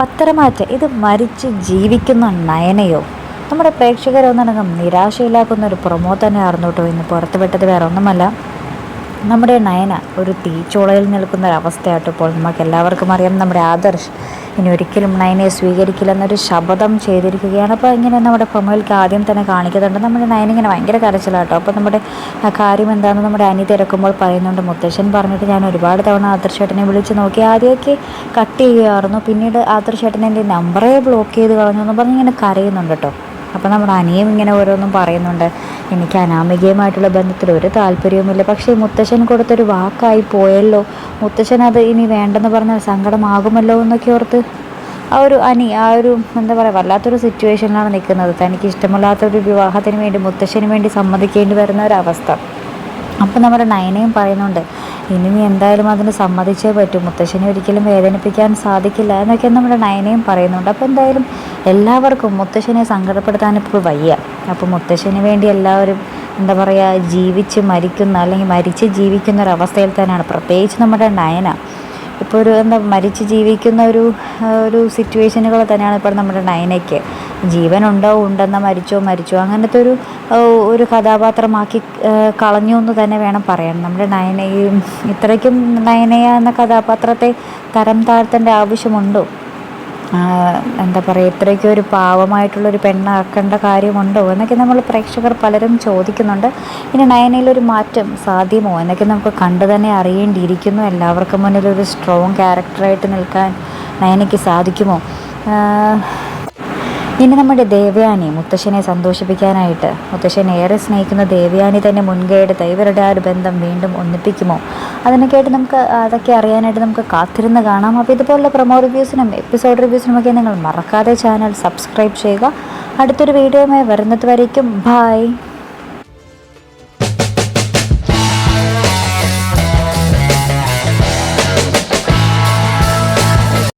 പത്തരമാറ്റ്. ഇത് മരിച്ച് ജീവിക്കുന്ന നയനയോ? നമ്മുടെ പ്രേക്ഷകരെ ഒന്നടങ്കം നിരാശയിലാക്കുന്ന ഒരു പ്രൊമോ തന്നെ ആയിരുന്നു ഇന്ന് പുറത്തുവിട്ടത്. വേറെ ഒന്നുമല്ല. നമ്മുടെ നയന ഒരു തീച്ചോളയിൽ നിൽക്കുന്ന ഒരവസ്ഥയാട്ടോ ഇപ്പോൾ. നമുക്ക് എല്ലാവർക്കും അറിയാം നമ്മുടെ ആദർശ് ഇനി ഒരിക്കലും നയനയെ സ്വീകരിക്കില്ലെന്നൊരു ശപഥം ചെയ്തിരിക്കുകയാണ്. അപ്പോൾ ഇങ്ങനെ നമ്മുടെ പ്രൊമോയിൽക്ക് ആദ്യം തന്നെ കാണിക്കുന്നുണ്ട്. നമ്മുടെ ഇങ്ങനെ ഭയങ്കര കരച്ചിലാട്ടോ. അപ്പോൾ നമ്മുടെ കാര്യം എന്താണെന്ന് നമ്മുടെ അനി തിരക്കുമ്പോൾ പറയുന്നുണ്ട്. മുത്തശ്ശൻ പറഞ്ഞിട്ട് ഞാൻ ഒരുപാട് തവണ ആദർശേട്ടനെ വിളിച്ച് നോക്കി. ആദ്യമൊക്കെ കട്ട് ചെയ്യുമായിരുന്നു പിന്നീട് ആദർശേട്ടൻ എന്റെ നമ്പറേ ബ്ലോക്ക് ചെയ്ത് കളഞ്ഞു എന്ന് പറഞ്ഞ് ഇങ്ങനെ കരയുന്നുണ്ട് കേട്ടോ. അപ്പോൾ നമ്മുടെ അനിയം ഇങ്ങനെ ഓരോന്നും പറയുന്നുണ്ട്. എനിക്ക് അനാമികയുമായിട്ടുള്ള ബന്ധത്തിൽ ഒരു താല്പര്യവുമില്ല. പക്ഷേ മുത്തശ്ശൻ കൊടുത്തൊരു വാക്കായി പോയല്ലോ. മുത്തശ്ശൻ അത് ഇനി വേണ്ടെന്ന് പറഞ്ഞാൽ സങ്കടമാകുമല്ലോ എന്നൊക്കെ ഓർത്ത് ആ ഒരു അനി ആ ഒരു എന്താ പറയുക വല്ലാത്തൊരു സിറ്റുവേഷനിലാണ് നിൽക്കുന്നത്. തനിക്ക് ഇഷ്ടമില്ലാത്തൊരു വിവാഹത്തിന് വേണ്ടി മുത്തശ്ശന് വേണ്ടി സമ്മതിക്കേണ്ടി വരുന്ന ഒരു അവസ്ഥ അപ്പോൾ നമ്മുടെ നയനയും പറയുന്നുണ്ട് ഇനി എന്തായാലും അതിന് സമ്മതിച്ചേ പറ്റൂ. മുത്തശ്ശനെ ഒരിക്കലും വേദനിപ്പിക്കാൻ സാധിക്കില്ല എന്നൊക്കെ നമ്മുടെ നയനയും പറയുന്നുണ്ട്. അപ്പോൾ എന്തായാലും എല്ലാവർക്കും മുത്തശ്ശനെ സങ്കടപ്പെടുത്താൻ ഇപ്പോൾ വയ്യ. അപ്പോൾ മുത്തശ്ശന് വേണ്ടി എല്ലാവരും എന്താ പറയുക ജീവിച്ച് മരിക്കുന്ന അല്ലെങ്കിൽ മരിച്ച് ജീവിക്കുന്ന ഒരു അവസ്ഥയിൽ തന്നെയാണ്. പ്രത്യേകിച്ച് നമ്മുടെ നയന. ഇപ്പോൾ ഒരു എന്താ മരിച്ച് ജീവിക്കുന്ന ഒരു ഒരു സിറ്റുവേഷനുകൾ തന്നെയാണ് ഇപ്പോൾ നമ്മുടെ നയനയ്ക്ക്. ജീവനുണ്ടോ ഉണ്ടെന്ന മരിച്ചോ മരിച്ചോ അങ്ങനത്തെ ഒരു ഒരു കഥാപാത്രമാക്കി കളഞ്ഞു എന്ന് തന്നെ വേണം പറയാൻ. നമ്മുടെ നയനയും ഇത്രയ്ക്കും നയനയ എന്ന കഥാപാത്രത്തെ തരം താഴ്ത്തേണ്ട ആവശ്യമുണ്ടോ? എന്താ പറയുക ഇത്രയ്ക്കും ഒരു പാവമായിട്ടുള്ളൊരു പെണ്ണാക്കേണ്ട കാര്യമുണ്ടോ എന്നൊക്കെ നമ്മൾ പ്രേക്ഷകർ പലരും ചോദിക്കുന്നുണ്ട്. ഇനി നയനയിലൊരു മാറ്റം സാധ്യമോ എന്നൊക്കെ നമുക്ക് കണ്ടു തന്നെ അറിയേണ്ടിയിരിക്കുന്നു. എല്ലാവർക്കും മുന്നിൽ ഒരു സ്ട്രോങ് ക്യാരക്ടറായിട്ട് നിൽക്കാൻ നയനയ്ക്ക് സാധിക്കുമോ? ഇനി നമ്മുടെ ദേവയാനി മുത്തശ്ശനെ സന്തോഷിപ്പിക്കാനായിട്ട്. മുത്തശ്ശനെ ഏറെ സ്നേഹിക്കുന്ന ദേവയാനി തന്നെ മുൻകൈയെടുത്ത് ഇവരുടെ ആ ഒരു ബന്ധം വീണ്ടും ഒന്നിപ്പിക്കുമോ? അതിനൊക്കെയായിട്ട് നമുക്ക് അതൊക്കെ അറിയാനായിട്ട് നമുക്ക് കാത്തിരുന്ന് കാണാം. അപ്പോൾ ഇതുപോലുള്ള പ്രൊമോ റിവ്യൂസിനും എപ്പിസോഡ് റിവ്യൂസിനുമൊക്കെ നിങ്ങൾ മറക്കാതെ ചാനൽ സബ്സ്ക്രൈബ് ചെയ്യുക. അടുത്തൊരു വീഡിയോയുമായി വരുന്നത് വരയ്ക്കും ബായ്